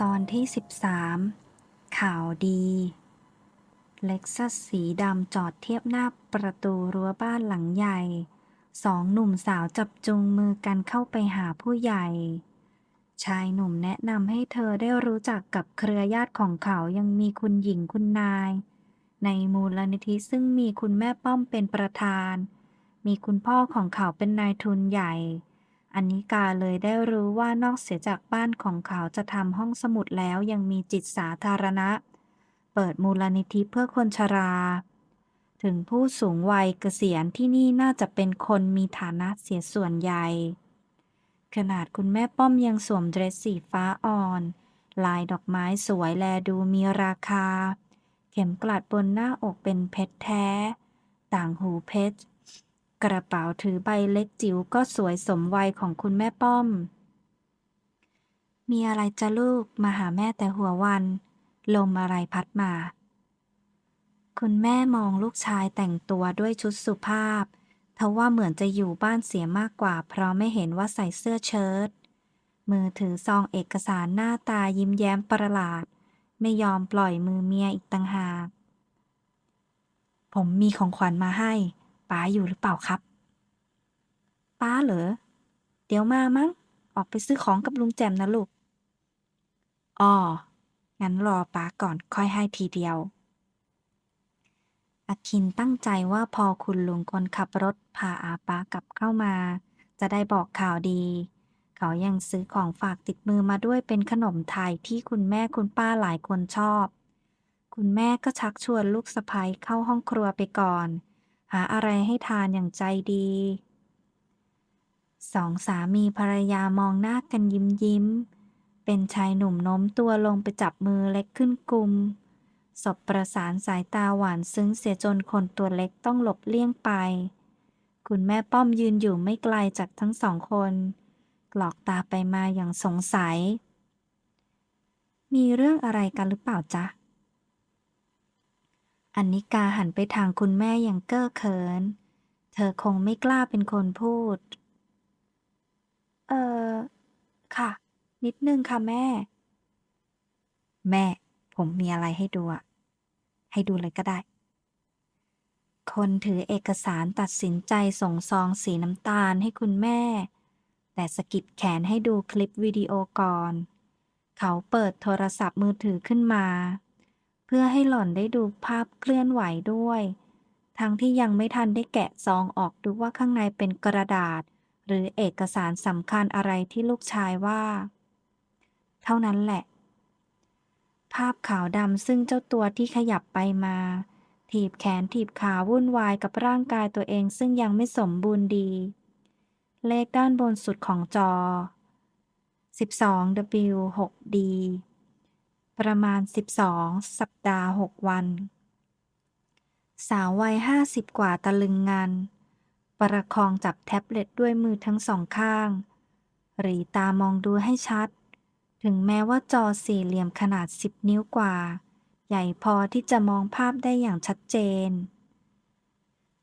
ตอนที่ 13 ข่าวดี เล็กซัสสีดำจอดเทียบหน้าประตูรั้วบ้านหลังใหญ่ สองหนุ่มสาวจับจูงมือกันเข้าไปหาผู้ใหญ่ ชายหนุ่มแนะนำให้เธอได้รู้จักกับเครือญาติของเขายังมีคุณหญิงคุณนาย ในมูลนิธิซึ่งมีคุณแม่ป้อมเป็นประธาน มีคุณพ่อของเขาเป็นนายทุนใหญ่ อันนิกาเลยได้รู้ว่านอกเสียจากบ้านของเขาจะทำห้องสมุดแล้วยังมีจิตสาธารณะ เปิดมูลนิธิเพื่อคนชรา ถึงผู้สูงวัยเกษียณที่นี่น่าจะเป็นคนมีฐานะเสียส่วนใหญ่ ขนาดคุณแม่ป้อมยังสวมเดรสสีฟ้าอ่อน ลายดอกไม้สวยแลดูมีราคา เข็มกลัดบนหน้าอกเป็นเพชรแท้ ต่างหูเพชร กระเป๋าถือใบเล็กจิ๋วก็สวยสมวัยของคุณแม่ป้อม มีอะไรจะลูกมาหาแม่แต่หัววัน ลมอะไรพัดมา คุณแม่มองลูกชายแต่งตัวด้วยชุดสุภาพทว่าเหมือนจะอยู่บ้านเสียมากกว่า เพราะไม่เห็นว่าใส่เสื้อเชิ้ตมือถือซองเอกสารหน้าตายิ้มแย้มประหลาด ไม่ยอมปล่อยมือเมียอีกต่างหาก ผมมีของขวัญมาให้ ป้าอยู่หรือเปล่าครับ ป้าเหรอ เดี๋ยวมามั้ง ออกไปซื้อของกับลุงแจมนะลูก อ๋อ งั้นรอป้าก่อนค่อยให้ทีเดียว อาคินตั้งใจว่าพอคุณลุงคนขับรถพาอาป้ากลับเข้ามา จะได้บอกข่าวดี เขายังซื้อของฝากติดมือมาด้วยเป็นขนมไทยที่คุณแม่คุณป้าหลายคนชอบ คุณแม่ก็ชักชวนลูกสะใภ้เข้าห้องครัวไปก่อน หาอะไรให้ทานอย่างใจดีสองสามีภรรยามองหน้ากันยิ้มยิ้ม เป็นชายหนุ่มโน้มตัวลงไปจับมือเล็กขึ้นกุม สบประสานสายตาหวานซึ้งเสียจนคนตัวเล็กต้องหลบเลี่ยงไป คุณแม่ป้อมยืนอยู่ไม่ไกลจากทั้งสองคนกรอกตาไปมาอย่างสงสัย มีเรื่องอะไรกันหรือเปล่าจ๊ะ อันนิกาหันไปทางคุณแม่อย่างเก้อเขิน เธอคงไม่กล้าเป็นคนพูด เออค่ะ นิดนึงค่ะแม่ แม่ ผมมีอะไรให้ดูอะให้ดูเลยก็ได้ คนถือเอกสารตัดสินใจส่งซองสีน้ำตาลให้คุณแม่ แต่สกิดแขนให้ดูคลิปวิดีโอก่อน เขาเปิดโทรศัพท์มือถือขึ้นมา เพื่อให้หล่อนได้ดูภาพเคลื่อนไหวด้วย ทั้งที่ยังไม่ทันได้แกะซองออกดูว่าข้างในเป็นกระดาษ หรือเอกสารสำคัญอะไรที่ลูกชายว่า เท่านั้นแหละ ภาพขาวดำซึ่งเจ้าตัวที่ขยับไปมา ถีบแขนถีบขาวุ่นวายกับร่างกายตัวเองซึ่งยังไม่สมบูรณ์ดี เลขด้านบนสุดของจอ 12W6D ประมาณ 12 สัปดาห์ 6 วัน สาววัย50กว่าตะลึงงาน ประคองจับแท็บเล็ตด้วยมือทั้งสองข้าง หรีตามองดูให้ชัด ถึงแม้ว่าจอสี่เหลี่ยมขนาด10นิ้วกว่า ใหญ่พอที่จะมองภาพได้อย่างชัดเจน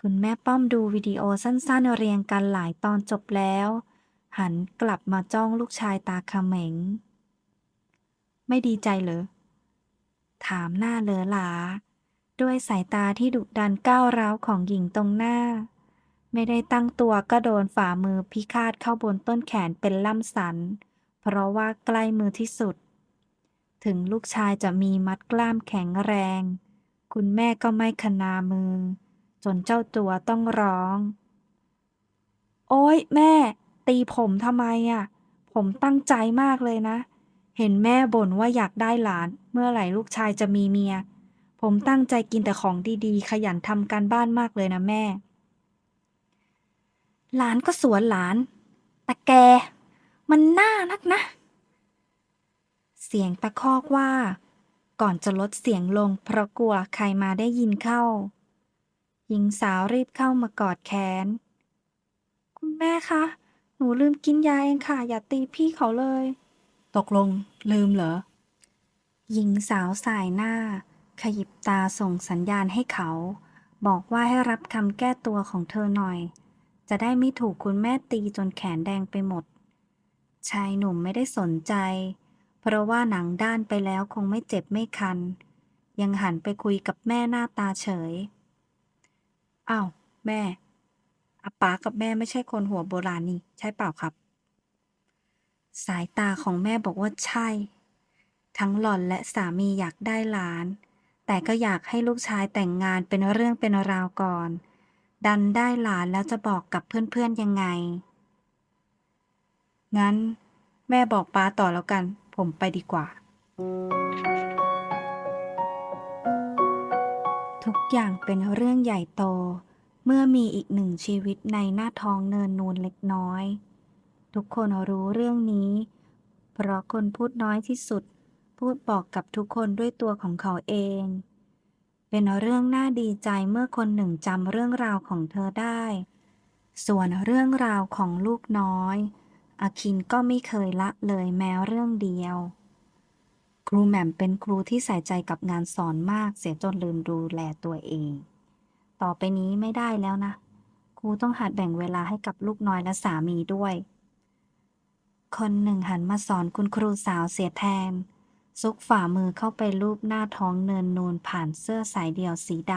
คุณแม่ป้อมดูวิดีโอสั้นๆเรียงกันหลายตอนจบแล้ว หันกลับมาจ้องลูกชายตาเขม็ง ไม่ดีใจเหรอ ถามหน้าเลอหลา ด้วยสายตาที่ดุดันก้าวร้าวของหญิงตรงหน้า ไม่ได้ตั้งตัวก็โดนฝ่ามือพิฆาตเข้าบนต้นแขนเป็นล่ำสัน เพราะว่าใกล้มือที่สุด ถึงลูกชายจะมีมัดกล้ามแข็งแรง คุณแม่ก็ไม่ขนามือ จนเจ้าตัวต้องร้อง โอ๊ยแม่ ตีผมทำไมอะ ผมตั้งใจมากเลยนะ เห็นแม่บ่นว่าอยากได้หลาน เมื่อไหร่ลูกชายจะมีเมีย ผมตั้งใจกินแต่ของดีๆ ขยันทำการบ้านมากเลยนะแม่ หลานก็สวนหลาน แต่แก มันน่านักนะ เสียงตะคอกว่า ก่อนจะลดเสียงลงเพราะกลัวใครมาได้ยินเข้า หญิงสาวรีบเข้ามากอดแขน คุณแม่คะ หนูลืมกินยาเองค่ะ อย่าตีพี่เขาเลย ตกลงลืมเหรอ หญิงสาวสายหน้า ขยิบตาส่งสัญญาณให้เขา บอกว่าให้รับคำแก้ตัวของเธอหน่อย จะได้ไม่ถูกคุณแม่ตีจนแขนแดงไปหมด ชายหนุ่มไม่ได้สนใจ เพราะว่าหนังด้านไปแล้วคงไม่เจ็บไม่คัน ยังหันไปคุยกับแม่หน้าตาเฉยอ้าวแม่อาป๋ากับแม่ไม่ใช่คนหัวโบราณนี่ ใช่เปล่าครับ สายตาของแม่บอกว่าใช่ ทั้งหล่อนและสามีอยากได้หลาน แต่ก็อยากให้ลูกชายแต่งงานเป็นเรื่องเป็นราวก่อน ดันได้หลานแล้วจะบอกกับเพื่อนๆยังไง งั้น แม่บอกป้าต่อแล้วกัน ผมไปดีกว่า ทุกอย่างเป็นเรื่องใหญ่โต เมื่อมีอีกหนึ่งชีวิตในหน้าท้องเนินนูนเล็กน้อย ทุกคนรู้เรื่องนี้ เพราะคนพูดน้อยที่สุด พูดบอกกับทุกคนด้วยตัวของเขาเอง เป็นเรื่องน่าดีใจเมื่อคนหนึ่งจำเรื่องราวของเธอได้ ส่วนเรื่องราวของลูกน้อยอาคินก็ไม่เคยละเลยแม้เรื่องเดียว ครูแหม่มเป็นครูที่ใส่ใจกับงานสอนมากเสียจนลืมดูแลตัวเอง ต่อไปนี้ไม่ได้แล้วนะ ครูต้องหัดแบ่งเวลาให้กับลูกน้อยและสามีด้วย คนหนึ่งหันมาสอนคุณครูสาวเสียแทน ซุกฝ่ามือเข้าไปลูบหน้าท้องเนินนูนผ่านเสื้อสายเดี่ยวสีด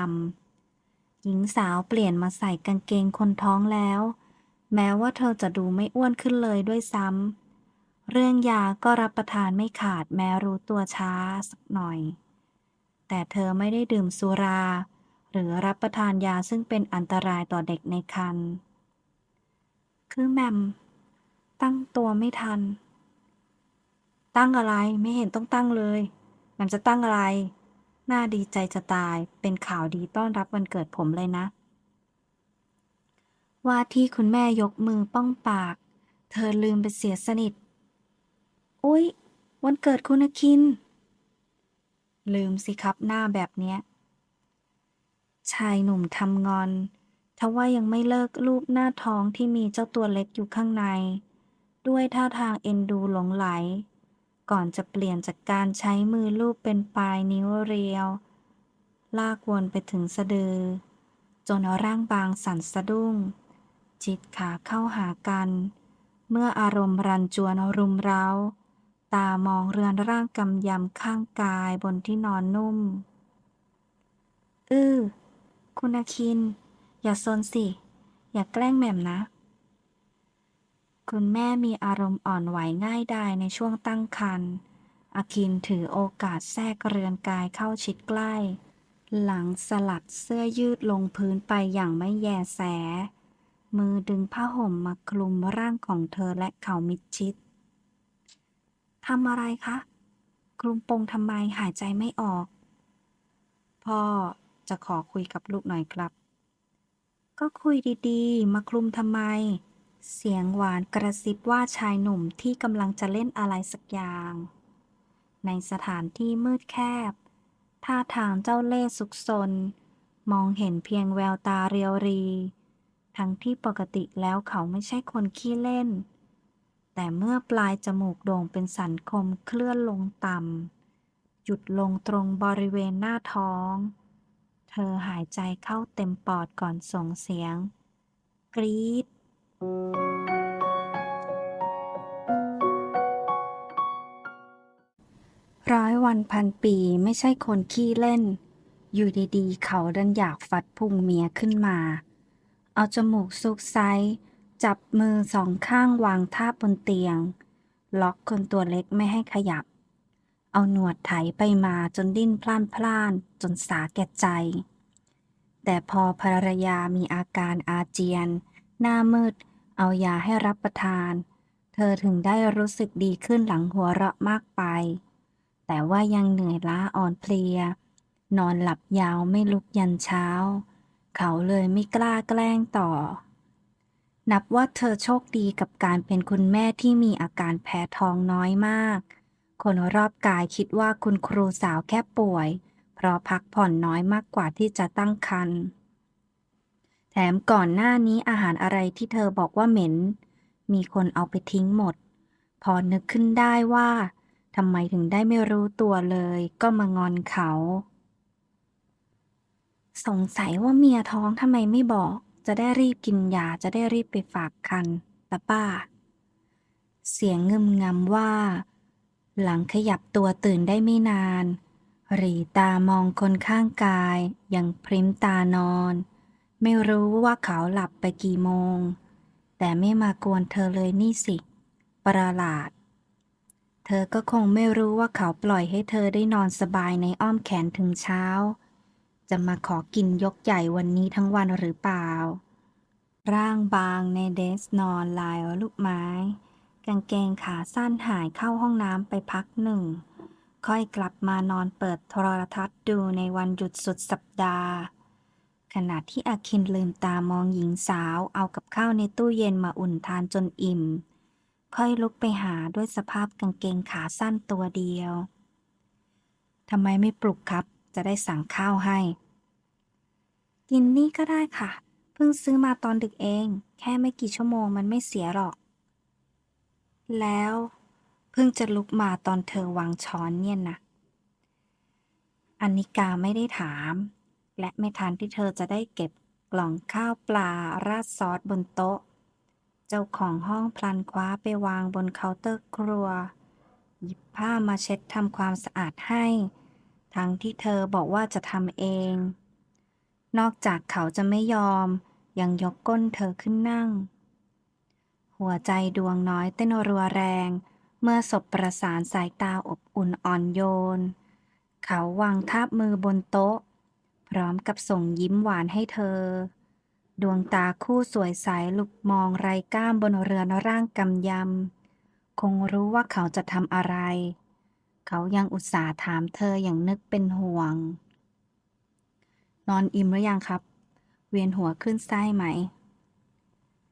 ำหญิงสาวเปลี่ยนมาใส่กางเกงคนท้องแล้ว แม้ว่าเธอจะดูไม่อ้วนขึ้นเลยด้วยซ้ำเรื่องยาก็รับประทานไม่ขาดแม้รู้ตัวช้าสักหน่อย แต่เธอไม่ได้ดื่มสุรา หรือรับประทานยาซึ่งเป็นอันตรายต่อเด็กในครรภ์คือแมม ตั้งตัวไม่ทัน ตั้งอะไรไม่เห็นต้องตั้งเลยแหม่มจะตั้งอะไร น่าดีใจจะตาย เป็นข่าวดีต้อนรับวันเกิดผมเลยนะ ว่าที่คุณแม่ยกมือป้องปาก เธอลืมไปเสียสนิท อุ๊ย วันเกิดคุณอคิน ลืมสิครับหน้าแบบเนี้ย ชายหนุ่มทำงอนทว่ายังไม่เลิกรูปหน้าท้องที่มีเจ้าตัวเล็กอยู่ข้างใน ด้วยท่าทางเอ็นดูหลงไหล ก่อนจะเปลี่ยนจากการใช้มือลูบเป็นปลายนิ้วเรียว ลากวนไปถึงสะดือ จนร่างบางสั่นสะดุ้ง จิตขาเข้าหากัน เมื่ออารมณ์รันจวนรุมเร้า ตามองเรือนร่างกำยำข้างกายบนที่นอนนุ่ม อื้อ คุณอาคิน อย่าซนสิ อย่าแกล้งแหม่มนะ คุณแม่มีอารมณ์อ่อนไหวง่ายดายในช่วงตั้งครรภ์อาคินถือโอกาสแทรกเรือนกายเข้าชิดใกล้ หลังสลัดเสื้อยืดลงพื้นไปอย่างไม่แยแส มือดึงผ้าห่มมาคลุมร่างของเธอและเขามิดชิดทำอะไรคะ คลุมโปงทำไมหายใจไม่ออก พ่อจะขอคุยกับลูกหน่อยครับ ก็คุยดีๆ มาคลุมทำไม เสียงหวานกระซิบว่าชายหนุ่มที่กำลังจะเล่นอะไรสักอย่าง ในสถานที่มืดแคบ ท่าทางเจ้าเล่ห์ซุกซน มองเห็นเพียงแววตาเรียวรี ทั้งที่ปกติแล้วเขาไม่ใช่คนขี้เล่น แต่เมื่อปลายจมูกโด่งเป็นสันคมเคลื่อนลงต่ำหยุดลงตรงบริเวณหน้าท้อง เธอหายใจเข้าเต็มปอดก่อนส่งเสียง กรี๊ด ร้อยวันพันปีไม่ใช่คนขี้เล่น อยู่ดีๆ เขาดันอยากฟัดพุงเมียขึ้นมา เอาจมูกซุกไซจับมือสองข้างวางทาบบนเตียง ล็อกคนตัวเล็กไม่ให้ขยับ เอาหนวดไถไปมาจนดิ้นพล่านพล่านๆจนสาแก่ใจ แต่พอภรรยามีอาการอาเจียน หน้ามืด เอายาให้รับประทาน เธอถึงได้รู้สึกดีขึ้นหลังหัวเราะมากไป แต่ว่ายังเหนื่อยล้าอ่อนเพลีย นอนหลับยาวไม่ลุกยันเช้า เขาเลยไม่กล้าแกล้งต่อ นับว่าเธอโชคดีกับการเป็นคุณแม่ที่มีอาการแพ้ท้องน้อยมาก คนรอบกายคิดว่าคุณครูสาวแค่ป่วย เพราะพักผ่อนน้อยมากกว่าที่จะตั้งครรภ์ แถมก่อนหน้านี้อาหารอะไรที่เธอบอกว่าเหม็น มีคนเอาไปทิ้งหมด พอนึกขึ้นได้ว่าทำไมถึงได้ไม่รู้ตัวเลย ก็มางอนเขา สงสัยว่าเมียท้องทำไมไม่บอก จะได้รีบกินยาจะได้รีบไปฝากคันตาป้า เสียงเงึมงำว่า หลังขยับตัวตื่นได้ไม่นาน หรีตามองคนข้างกาย ยังพริ้มตานอน ไม่รู้ว่าเขาหลับไปกี่โมง แต่ไม่มากวนเธอเลยนี่สิ ประหลาด เธอก็คงไม่รู้ว่าเขาปล่อยให้เธอได้นอนสบายในอ้อมแขนถึงเช้า จะมาขอกินยกใหญ่วันนี้ทั้งวันหรือเปล่า ร่างบางในเดสนอนลายลูกไม้ กางเกงขาสั้นหายเข้าห้องน้ำไปพักหนึ่ง ค่อยกลับมานอนเปิดโทรทัศน์ดูในวันหยุดสุดสัปดาห์ ขณะที่อาคินลืมตามองหญิงสาวเอากับข้าวในตู้เย็นมาอุ่นทานจนอิ่ม ค่อยลุกไปหาด้วยสภาพกางเกงขาสั้นตัวเดียวทำไมไม่ปลุกครับ จะได้สั่งข้าวให้ กินนี่ก็ได้ค่ะ เพิ่งซื้อมาตอนดึกเอง แค่ไม่กี่ชั่วโมงมันไม่เสียหรอก แล้ว เพิ่งจะลุกมาตอนเธอวางช้อนเนี่ยนะ อันนิกาไม่ได้ถาม และไม่ทันที่เธอจะได้เก็บกล่องข้าวปลาราดซอสบนโต๊ะ เจ้าของห้องพลันคว้าไปวางบนเคาน์เตอร์ครัว หยิบผ้ามาเช็ดทำความสะอาดให้ ทั้งที่เธอบอกว่าจะทำเอง นอกจากเขาจะไม่ยอม ยังยกก้นเธอขึ้นนั่ง หัวใจดวงน้อยเต้นรัวแรง เมื่อสบประสานสายตาอบอุ่นอ่อนโยน เขาวางทาบมือบนโต๊ะ พร้อมกับส่งยิ้มหวานให้เธอ ดวงตาคู่สวยใสลุกมองไรก้ามบนเรือนร่างกำยำ คงรู้ว่าเขาจะทำอะไร เขายังอุตส่าห์ถามเธออย่างนึกเป็นห่วง นอนอิ่มหรือยังครับ เวียนหัวขึ้นไส้ไหม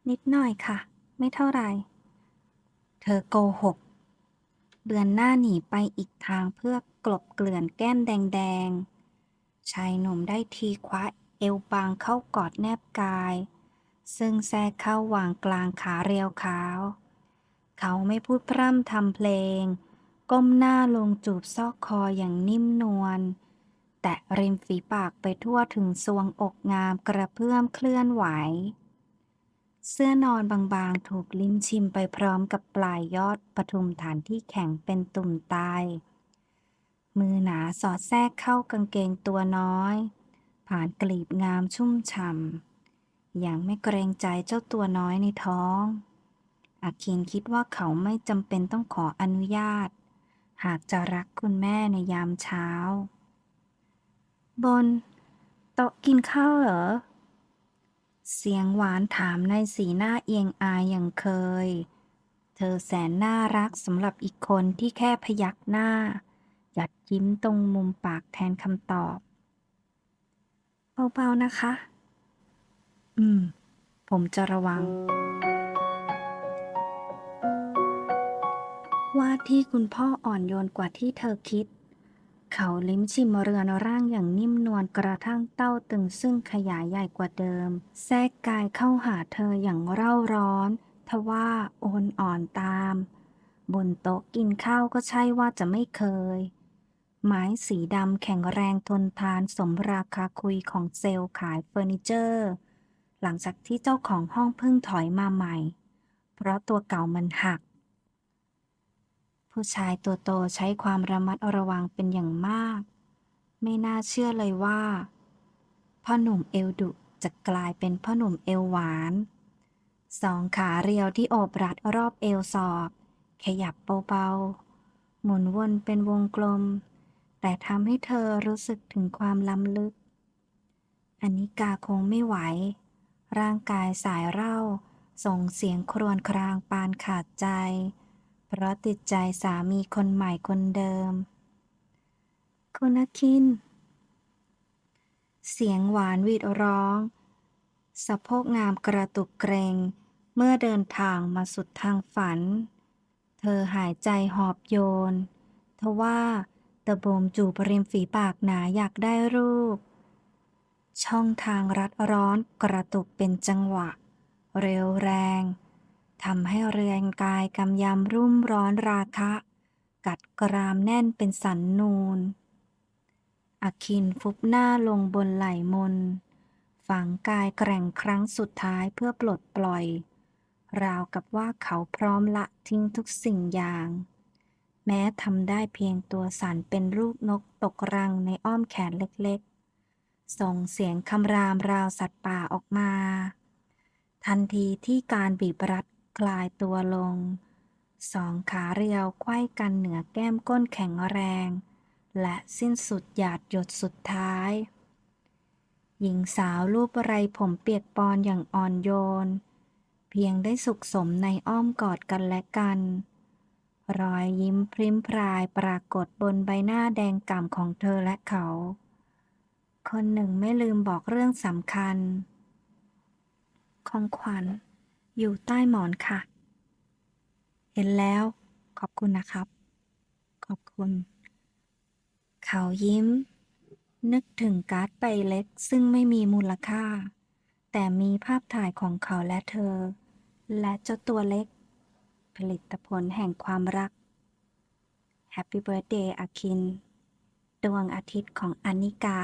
นิดหน่อยค่ะ ไม่เท่าไหร่ เธอโกหกเบือนหน้าหนีไปอีกทางเพื่อกลบเกลื่อนแก้มแดงๆ ชายหนุ่มได้ทีคว้าเอวบางเข้ากอดแนบกาย ซึ่งแทรกเข้าวางกลางขาเรียวขาว เขาไม่พูดพร่ำทำเพลง ก้มหน้าลงจูบซอกคออย่างนิ่มนวล แตะริมฝีปากไปทั่วถึงซวงอกงามกระเพื่อมเคลื่อนไหว เสื้อนอนบางๆถูกลิ้มชิมไปพร้อมกับปลายยอดปทุมฐานที่แข็งเป็นตุ่มตาย มือหนาสอดแทรกเข้ากางเกงตัวน้อย ผ่านกลีบงามชุ่มฉ่ำอย่างไม่เกรงใจเจ้าตัวน้อยในท้องอาคินคิดว่าเขาไม่จำเป็นต้องขออนุญาต หากจะรักคุณแม่ในยามเช้า บน โต๊ะกินข้าวเหรอ เสียงหวานถามในสีหน้าเอียงอายอย่างเคย เธอแสนน่ารักสำหรับอีกคนที่แค่พยักหน้า หยัดยิ้มตรงมุมปากแทนคำตอบ เบาๆนะคะ อืม ผมจะระวัง ว่าที่คุณพ่ออ่อนโยนกว่าที่เธอคิด เขาลิ้มชิมเรือนร่างอย่างนิ่มนวลกระทั่งเต้าตึงซึ่งขยายใหญ่กว่าเดิม แทรกกายเข้าหาเธออย่างเร่าร้อนทว่าโอนอ่อนตาม บนโต๊ะกินข้าวก็ใช่ว่าจะไม่เคย ไม้สีดำแข็งแรงทนทานสมราคาคุยของเซลล์ขายเฟอร์นิเจอร์ หลังจากที่เจ้าของห้องเพิ่งถอยมาใหม่ เพราะตัวเก่ามันหัก ผู้ชายตัวโตใช้ความระมัดระวังเป็นอย่างมาก ไม่น่าเชื่อเลยว่า พ่อหนุ่มเอวดุจะกลายเป็นพ่อหนุ่มเอวหวานสองขาเรียวที่โอบรัดรอบเอวศอก ขยับเบาๆ หมุนวนเป็นวงกลม แต่ทำให้เธอรู้สึกถึงความล้ำลึก อันนิกาคงไม่ไหว ร่างกายสายเร่า ส่งเสียงครวญครางปานขาดใจ เพราะติดใจสามีคนใหม่คนเดิม คุณอาคิน เสียงหวานวีดร้อง สะโพกงามกระตุกเกรง เมื่อเดินทางมาสุดทางฝัน เธอหายใจหอบโยน ทว่า ตะโบมจูบริมฝีปากหนาอยากได้รูป ช่องทางรัดร้อนกระตุกเป็นจังหวะ เร็วแรงทำให้เรือนกายกำยำรุ่มร้อนราคะ กัดกรามแน่นเป็นสันนูน อคินฟุบหน้าลงบนไหล่มนฝฝังกายแกร่งครั้งสุดท้ายเพื่อปลดปล่อย ราวกับว่าเขาพร้อมละทิ้งทุกสิ่งอย่าง แม้ทำได้เพียงตัวสั่นเป็นรูปนกตกรังในอ้อมแขนเล็กๆ ส่งเสียงคำรามราวสัตว์ป่าออกมา ทันทีที่การบีบรัดคลายตัวลง สองขาเรียวไขว้กันเหนือแก้มก้นแข็งแรง และสิ้นสุดหยาดหยดสุดท้าย หญิงสาวรูปไรผมเปียกปอนอย่างอ่อนโยน เพียงได้สุขสมในอ้อมกอดกันและกัน รอยยิ้มพริ้มพรายปรากฏบนใบหน้าแดงก่ำของเธอและเขา คนหนึ่งไม่ลืมบอกเรื่องสำคัญ ของขวัญ อยู่ใต้หมอนค่ะ เห็นแล้ว ขอบคุณนะครับ ขอบคุณ เขายิ้ม นึกถึงการ์ดใบเล็กซึ่งไม่มีมูลค่า แต่มีภาพถ่ายของเขาและเธอ และเจ้าตัวเล็ก ผลิตผลแห่งความรัก Happy Birthday อาคิน ดวงอาทิตย์ของอานิกา